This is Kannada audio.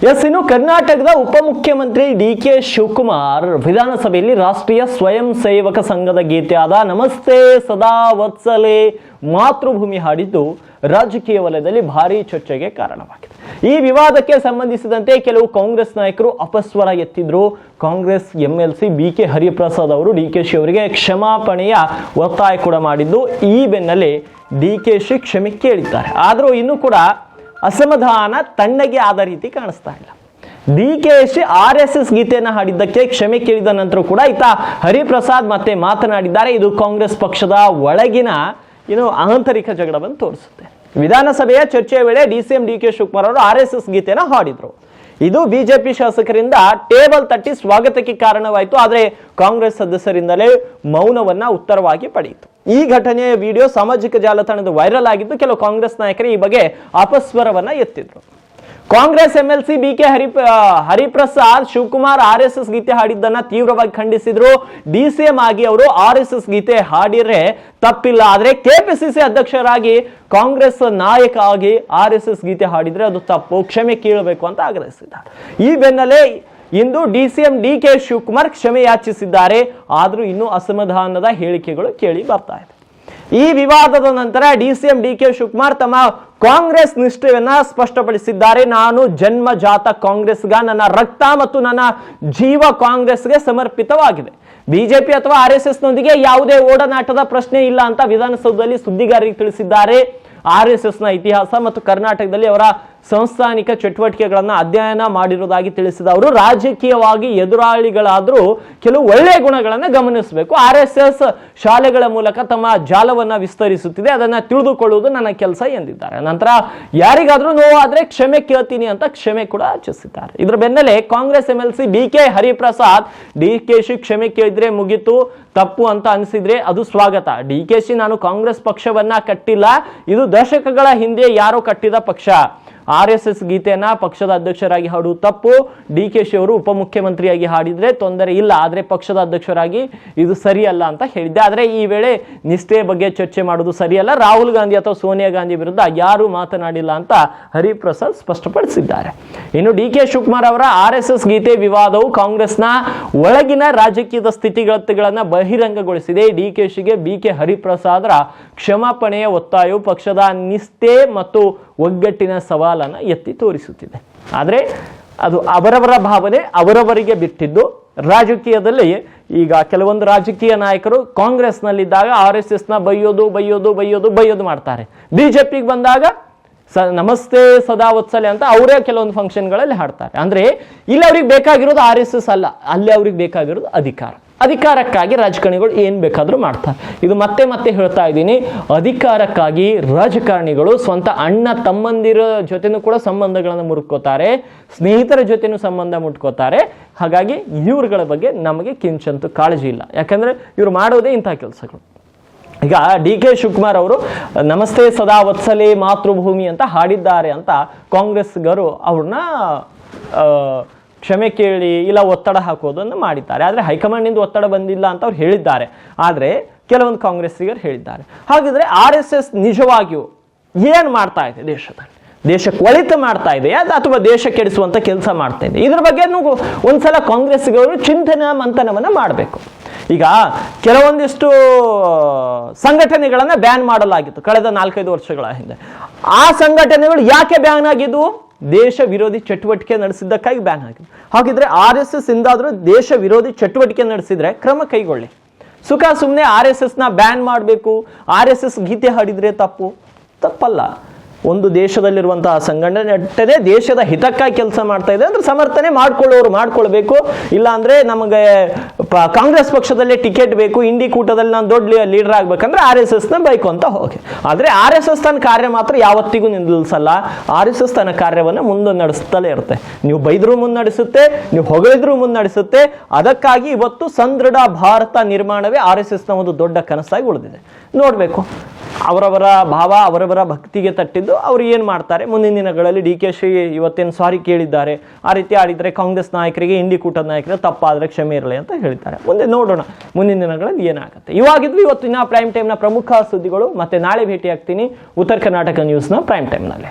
ಎಸ್, ಇನ್ನು ಕರ್ನಾಟಕದ ಉಪಮುಖ್ಯಮಂತ್ರಿ ಡಿ ಕೆ ಶಿವಕುಮಾರ್ ವಿಧಾನಸಭೆಯಲ್ಲಿ ರಾಷ್ಟ್ರೀಯ ಸ್ವಯಂ ಸೇವಕ ಸಂಘದ ಗೀತೆಯಾದ ನಮಸ್ತೆ ಸದಾ ವತ್ಸಲೆ ಮಾತೃಭೂಮಿ ಹಾಡಿದ್ದು ರಾಜಕೀಯ ವಲಯದಲ್ಲಿ ಭಾರೀ ಚರ್ಚೆಗೆ ಕಾರಣವಾಗಿದೆ. ಈ ವಿವಾದಕ್ಕೆ ಸಂಬಂಧಿಸಿದಂತೆ ಕೆಲವು ಕಾಂಗ್ರೆಸ್ ನಾಯಕರು ಅಪಸ್ವರ ಎತ್ತಿದ್ರು. Congress MLC B K Hariprasad ಅವರು ಡಿ ಕೆ ಶಿ ಅವರಿಗೆ ಕ್ಷಮಾಪಣೆಯ ಒತ್ತಾಯ ಕೂಡ ಮಾಡಿದ್ದು. ಈ ಬೆನ್ನಲ್ಲೇ ಡಿ ಕೆ ಶಿ ಕ್ಷಮೆ ಕೇಳಿದ್ದಾರೆ. ಆದರೂ ಇನ್ನೂ ಕೂಡ ಅಸಮಾಧಾನ ತಣ್ಣಗೆ ಆದ ರೀತಿ ಕಾಣಿಸ್ತಾ ಇಲ್ಲ. D K Shi R S S ಗೀತೆಯನ್ನು ಹಾಡಿದ್ದಕ್ಕೆ ಕ್ಷಮೆ ಕೇಳಿದ ನಂತರ ಕೂಡ ಈತ ಹರಿಪ್ರಸಾದ್ ಮತ್ತೆ ಮಾತನಾಡಿದ್ದಾರೆ. ಇದು ಕಾಂಗ್ರೆಸ್ ಪಕ್ಷದ ಒಳಗಿನ, ಏನು ಆಂತರಿಕ ಜಗಳವನ್ನು ತೋರಿಸುತ್ತೆ. ವಿಧಾನಸಭೆಯ ಚರ್ಚೆಯ ವೇಳೆ D C M, D K Shivakumar ಅವರು ಆರ್ ಎಸ್ ಎಸ್ ಗೀತೆಯನ್ನು ಹಾಡಿದ್ರು. ಇದು ಬಿಜೆಪಿ ಶಾಸಕರಿಂದ ಟೇಬಲ್ ತಟ್ಟಿ ಸ್ವಾಗತಕ್ಕೆ ಕಾರಣವಾಯಿತು. ಆದರೆ ಕಾಂಗ್ರೆಸ್ ಸದಸ್ಯರಿಂದಲೇ ಮೌನವನ್ನ ಉತ್ತರವಾಗಿ ಪಡೆಯಿತು. ಈ ಘಟನೆಯ ವಿಡಿಯೋ ಸಾಮಾಜಿಕ ಜಾಲತಾಣದ ವೈರಲ್ ಆಗಿದ್ದು, ಕೆಲವು ಕಾಂಗ್ರೆಸ್ ನಾಯಕರು ಈ ಬಗ್ಗೆ ಅಪಸ್ವರವನ್ನ ಎತ್ತಿದ್ರು. Congress MLC B K Hari Hariprasad Shivakumar R S S ಗೀತೆ ಹಾಡಿದ್ದನ್ನ ತೀವ್ರವಾಗಿ ಖಂಡಿಸಿದ್ರು. ಡಿ ಸಿ ಎಂ ಆಗಿ ಅವರು ಆರ್ ಎಸ್ ಎಸ್ ಗೀತೆ ಹಾಡಿದ್ರೆ ತಪ್ಪಿಲ್ಲ. ಆದ್ರೆ ಕೆಪಿಸಿಸಿ ಅಧ್ಯಕ್ಷರಾಗಿ ಕಾಂಗ್ರೆಸ್ ನಾಯಕ ಆಗಿ ಆರ್ ಎಸ್ ಎಸ್ ಗೀತೆ ಹಾಡಿದ್ರೆ ಅದು ತಪ್ಪು. ಕ್ಷಮೆ ಕೇಳಬೇಕು ಅಂತ ಆಗ್ರಹಿಸಿದ್ದಾರೆ. ಈ ಬೆನ್ನಲ್ಲೇ ಇಂದು D C M D K Shivakumar ಕ್ಷಮೆ ಯಾಚಿಸಿದ್ದಾರೆ. ಆದರೂ ಇನ್ನೂ ಅಸಮಾಧಾನದ ಹೇಳಿಕೆಗಳು ಕೇಳಿ ಬರ್ತಾ ಇದೆ. ಈ ವಿವಾದದ ನಂತರ D C M D K Shivakumar ತಮ್ಮ ಕಾಂಗ್ರೆಸ್ ನಿಷ್ಠೆಯನ್ನ ಸ್ಪಷ್ಟಪಡಿಸಿದ್ದಾರೆ. ನಾನು ಜನ್ಮಜಾತ ಕಾಂಗ್ರೆಸ್ಗ, ನನ್ನ ರಕ್ತ ಮತ್ತು ನನ್ನ ಜೀವ ಕಾಂಗ್ರೆಸ್ಗೆ ಸಮರ್ಪಿತವಾಗಿದೆ. ಬಿಜೆಪಿ ಅಥವಾ ಆರ್ ಎಸ್ ಎಸ್ ನೊಂದಿಗೆ ಯಾವುದೇ ಓಡನಾಟದ ಪ್ರಶ್ನೆ ಇಲ್ಲ ಅಂತ ವಿಧಾನಸೌಧದಲ್ಲಿ ಸುದ್ದಿಗಾರರಿಗೆ ತಿಳಿಸಿದ್ದಾರೆ. ಆರ್ ಎಸ್ ಎಸ್ನ ಇತಿಹಾಸ ಮತ್ತು ಕರ್ನಾಟಕದಲ್ಲಿ ಅವರ ಸಂಸ್ಥಾನಿಕ ಚಟುವಟಿಕೆಗಳನ್ನು ಅಧ್ಯಯನ ಮಾಡಿರುವುದಾಗಿ ತಿಳಿಸಿದ ಅವರು ರಾಜಕೀಯವಾಗಿ ಎದುರಾಳಿಗಳಾದರೂ ಕೆಲವು ಒಳ್ಳೆಯ ಗುಣಗಳನ್ನು ಗಮನಿಸಬೇಕು. ಆರ್ ಎಸ್ ಎಸ್ ಶಾಲೆಗಳ ಮೂಲಕ ತಮ್ಮ ಜಾಲವನ್ನು ವಿಸ್ತರಿಸುತ್ತಿದೆ. ಅದನ್ನು ತಿಳಿದುಕೊಳ್ಳುವುದು ನನ್ನ ಕೆಲಸ ಎಂದಿದ್ದಾರೆ. ನಂತರ ಯಾರಿಗಾದರೂ ನೋವಾದರೆ ಕ್ಷಮೆ ಕೇಳ್ತೀನಿ ಅಂತ ಕ್ಷಮೆ ಕೂಡ ಆಚರಿಸಿದ್ದಾರೆ. ಇದರ ಬೆನ್ನಲ್ಲೇ Congress M L C B K Hariprasad, D K Shi ಕ್ಷಮೆ ಕೇಳಿದ್ರೆ ಮುಗೀತು, ತಪ್ಪು ಅಂತ ಅನಿಸಿದ್ರೆ ಅದು ಸ್ವಾಗತ. ಡಿ ಕೆ ಶಿ ನಾನು ಕಾಂಗ್ರೆಸ್ ಪಕ್ಷವನ್ನ ಕಟ್ಟಿಲ್ಲ. ಇದು ದಶಕಗಳ ಹಿಂದೆ ಯಾರೋ ಕಟ್ಟಿದ ಪಕ್ಷ. ಆರ್ ಎಸ್ ಎಸ್ ಗೀತೆಯನ್ನ ಪಕ್ಷದ ಅಧ್ಯಕ್ಷರಾಗಿ ಹಾಡು ತಪ್ಪು ಡಿ ಕೆ ಶಿ ಅವರು ಉಪಮುಖ್ಯಮಂತ್ರಿಯಾಗಿ ಹಾಡಿದ್ರೆ ತೊಂದರೆ ಇಲ್ಲ, ಆದ್ರೆ ಪಕ್ಷದ ಅಧ್ಯಕ್ಷರಾಗಿ ಇದು ಸರಿಯಲ್ಲ ಅಂತ ಹೇಳಿದ್ದೆ. ಆದ್ರೆ ಈ ವೇಳೆ ನಿಷ್ಠೆ ಬಗ್ಗೆ ಚರ್ಚೆ ಮಾಡುವುದು ಸರಿಯಲ್ಲ. ರಾಹುಲ್ ಗಾಂಧಿ ಅಥವಾ ಸೋನಿಯಾ ಗಾಂಧಿ ವಿರುದ್ಧ ಯಾರು ಮಾತನಾಡಿಲ್ಲ ಅಂತ ಹರಿಪ್ರಸಾದ್ ಸ್ಪಷ್ಟಪಡಿಸಿದ್ದಾರೆ. ಇನ್ನು ಡಿ ಕೆ ಶಿವಕುಮಾರ್ ಅವರ ಆರ್ ಎಸ್ ಎಸ್ ಗೀತೆ ವಿವಾದವು ಕಾಂಗ್ರೆಸ್ನ ಒಳಗಿನ ರಾಜಕೀಯದ ಸ್ಥಿತಿಗತಿಗಳನ್ನ ಬಹಿರಂಗಗೊಳಿಸಿದೆ. ಡಿ ಕೆ ಶಿಗೆ ಬಿ ಕೆ ಹರಿಪ್ರಸಾದ್ರ ಕ್ಷಮಾಪಣೆಯ ಒತ್ತಾಯವು ಪಕ್ಷದ ನಿಷ್ಠೆ ಮತ್ತು ಒಗ್ಗಟ್ಟಿನ ಸವಾಲನ್ನು ಎತ್ತಿ ತೋರಿಸುತ್ತಿದೆ. ಆದರೆ ಅದು ಅವರವರ ಭಾವನೆ ಅವರವರಿಗೆ ಬಿಟ್ಟಿದ್ದು ರಾಜಕೀಯದಲ್ಲಿ ಈಗ ಕೆಲವೊಂದು ರಾಜಕೀಯ ನಾಯಕರು ಕಾಂಗ್ರೆಸ್ನಲ್ಲಿದ್ದಾಗ ಆರ್ ಎಸ್ ಎಸ್ನ ಬೈಯೋದು ಬೈಯೋದು ಬೈಯೋದು ಬೈಯೋದು ಮಾಡ್ತಾರೆ. ಬಿಜೆಪಿಗೆ ಬಂದಾಗ ಸ ನಮಸ್ತೆ ಸದಾ ವತ್ಸಲೆ ಅಂತ ಅವರೇ ಕೆಲವೊಂದು ಫಂಕ್ಷನ್ಗಳಲ್ಲಿ ಹಾಡ್ತಾರೆ. ಅಂದ್ರೆ ಇಲ್ಲಿ ಅವ್ರಿಗೆ ಬೇಕಾಗಿರೋದು ಆರ್ ಎಸ್ ಎಸ್ ಅಲ್ಲ, ಅಲ್ಲಿ ಅವ್ರಿಗೆ ಬೇಕಾಗಿರೋದು ಅಧಿಕಾರ. ಅಧಿಕಾರಕ್ಕಾಗಿ ರಾಜಕಾರಣಿಗಳು ಏನು ಬೇಕಾದರೂ ಮಾಡ್ತಾರೆ. ಇದು ಮತ್ತೆ ಮತ್ತೆ ಹೇಳ್ತಾ ಇದ್ದೀನಿ. ಅಧಿಕಾರಕ್ಕಾಗಿ ರಾಜಕಾರಣಿಗಳು ಸ್ವಂತ ಅಣ್ಣ ತಮ್ಮಂದಿರ ಜೊತೆನೂ ಕೂಡ ಸಂಬಂಧಗಳನ್ನು ಮುರ್ಕೋತಾರೆ, ಸ್ನೇಹಿತರ ಜೊತೆನೂ ಸಂಬಂಧ ಮುಟ್ಕೋತಾರೆ. ಹಾಗಾಗಿ ಇವ್ರುಗಳ ಬಗ್ಗೆ ನಮಗೆ ಕಿಂಚಂತೂ ಕಾಳಜಿ ಇಲ್ಲ. ಯಾಕಂದ್ರೆ ಇವ್ರು ಮಾಡೋದೇ ಇಂಥ ಕೆಲಸಗಳು. ಈಗ ಡಿ ಕೆ ಶಿವಕುಮಾರ್ ಅವರು, ನಮಸ್ತೆ ಸದಾ ವತ್ಸಲೆ ಮಾತೃಭೂಮಿ ಅಂತ ಹಾಡಿದ್ದಾರೆ ಅಂತ ಕಾಂಗ್ರೆಸ್ಗರು ಅವ್ರನ್ನ ಕ್ಷಮೆ ಕೇಳಿ ಇಲ್ಲ ಒತ್ತಡ ಹಾಕೋದನ್ನು ಮಾಡಿದ್ದಾರೆ. ಆದರೆ ಹೈಕಮಾಂಡ್ನಿಂದ ಒತ್ತಡ ಬಂದಿಲ್ಲ ಅಂತ ಅವ್ರು ಹೇಳಿದ್ದಾರೆ. ಆದರೆ ಕೆಲವೊಂದು ಕಾಂಗ್ರೆಸ್ಸಿಗರು ಹೇಳಿದ್ದಾರೆ. ಹಾಗಿದ್ರೆ ಆರ್ ಎಸ್ ಎಸ್ ನಿಜವಾಗಿಯೂ ಏನು ಮಾಡ್ತಾ ಇದೆ ದೇಶದಲ್ಲಿ? ದೇಶಕ್ಕೆ ಒಳಿತು ಮಾಡ್ತಾ ಇದೆ ಅಥವಾ ದೇಶ ಕೆಡಿಸುವಂತ ಕೆಲಸ ಮಾಡ್ತಾ ಇದೆ ಇದ್ರ ಬಗ್ಗೆ ಒಂದ್ಸಲ ಕಾಂಗ್ರೆಸ್ಸಿಗರು ಚಿಂತನ ಮಂಥನವನ್ನ ಮಾಡಬೇಕು. ಈಗ ಕೆಲವೊಂದಿಷ್ಟು ಸಂಘಟನೆಗಳನ್ನ ಬ್ಯಾನ್ ಮಾಡಲಾಗಿತ್ತು ಕಳೆದ ನಾಲ್ಕೈದು ವರ್ಷಗಳ ಹಿಂದೆ. ಆ ಸಂಘಟನೆಗಳು ಯಾಕೆ ಬ್ಯಾನ್ ಆಗಿದ್ವು? ದೇಶ ವಿರೋಧಿ ಚಟುವಟಿಕೆ ನಡೆಸಿದ್ದಕ್ಕಾಗಿ ಬ್ಯಾನ್ ಆಗಿದೆ ಹಾಗಿದ್ರೆ ಆರ್ ಎಸ್ ಎಸ್ ಇಂದಾದ್ರೂ ದೇಶ ವಿರೋಧಿ ಚಟುವಟಿಕೆ ನಡೆಸಿದ್ರೆ ಕ್ರಮ ಕೈಗೊಳ್ಳಿ. ಸುಖ ಸುಮ್ಮನೆ ಆರ್ ಎಸ್ ಎಸ್ನ ಬ್ಯಾನ್ ಮಾಡಬೇಕು. ಆರ್ ಎಸ್ ಎಸ್ ಗೀತೆ ಹಾಡಿದ್ರೆ ತಪ್ಪು. ತಪ್ಪಲ್ಲ. ಒಂದು ದೇಶದಲ್ಲಿರುವಂತಹ ಸಂಘಟನೆ ದೇಶದ ಹಿತಕ್ಕಾಗಿ ಕೆಲಸ ಮಾಡ್ತಾ ಇದೆ ಅಂದ್ರೆ ಸಮರ್ಥನೆ ಮಾಡ್ಕೊಳ್ಳೋರು ಮಾಡ್ಕೊಳ್ಬೇಕು. ಇಲ್ಲ ಅಂದ್ರೆ ನಮಗೆ ಕಾಂಗ್ರೆಸ್ ಪಕ್ಷದಲ್ಲೇ ಟಿಕೆಟ್ ಬೇಕು ಇಂಡಿ ಕೂಟದಲ್ಲಿ ನಾನು ದೊಡ್ಡ ಲೀಡರ್ ಆಗ್ಬೇಕಂದ್ರೆ ಆರ್ ಎಸ್ ಎಸ್ನ ಬೈಕು ಅಂತ ಹೋಗಿ. ಆದ್ರೆ ಆರ್ ಎಸ್ ಎಸ್ ತನ್ನ ಕಾರ್ಯ ಮಾತ್ರ ಯಾವತ್ತಿಗೂ ನಿಲ್ಲಿಸಲ್ಲ ಆರ್ ಎಸ್ ಎಸ್ ತನ್ನ ಕಾರ್ಯವನ್ನು ಮುಂದೆ ನಡೆಸುತ್ತಲೇ ಇರುತ್ತೆ. ನೀವು ಬೈದ್ರು ಮುನ್ನಡೆಸುತ್ತೆ, ನೀವು ಹೊಗಳಿದ್ರು ಮುನ್ನಡೆಸುತ್ತೆ. ಅದಕ್ಕಾಗಿ ಇವತ್ತು ಸಂದೃಢ ಭಾರತ ನಿರ್ಮಾಣವೇ ಆರ್ ಎಸ್ ಎಸ್ನ ಒಂದು ದೊಡ್ಡ ಕನಸಾಗಿ ಉಳಿದಿದೆ. ನೋಡ್ಬೇಕು. ಅವರವರ ಭಾವ, ಅವರವರ ಭಕ್ತಿಗೆ ತಟ್ಟಿದ್ದು ಅವರು ಏನು ಮಾಡ್ತಾರೆ? ಮುಂದಿನ ದಿನಗಳಲ್ಲಿ ಡಿ ಕೆ ಶಿ ಇವತ್ತೇನು ಸಾರಿ ಕೇಳಿದ್ದಾರೆ. ಆ ರೀತಿ ಆಡಿದರೆ ಕಾಂಗ್ರೆಸ್ ನಾಯಕರಿಗೆ ಇಂಡಿ ಕೂಟದ ನಾಯಕರಿಗೆ ತಪ್ಪಾದರೆ ಕ್ಷಮೆ ಇರಲಿ ಅಂತ ಹೇಳ್ತಾರೆ. ಮುಂದೆ ನೋಡೋಣ. ಮುಂದಿನ ದಿನಗಳಲ್ಲಿ ಏನಾಗುತ್ತೆ? ಇವಾಗಿದ್ವಿ ಇವತ್ತಿನ ಪ್ರೈಮ್ ಟೈಮ್ನ ಪ್ರಮುಖ ಸುದ್ದಿಗಳು. ಮತ್ತೆ ನಾಳೆ ಭೇಟಿ ಆಗ್ತೀನಿ ಉತ್ತರ ಕರ್ನಾಟಕ ನ್ಯೂಸ್ನ ಪ್ರೈಮ್ ಟೈಮ್ನಲ್ಲಿ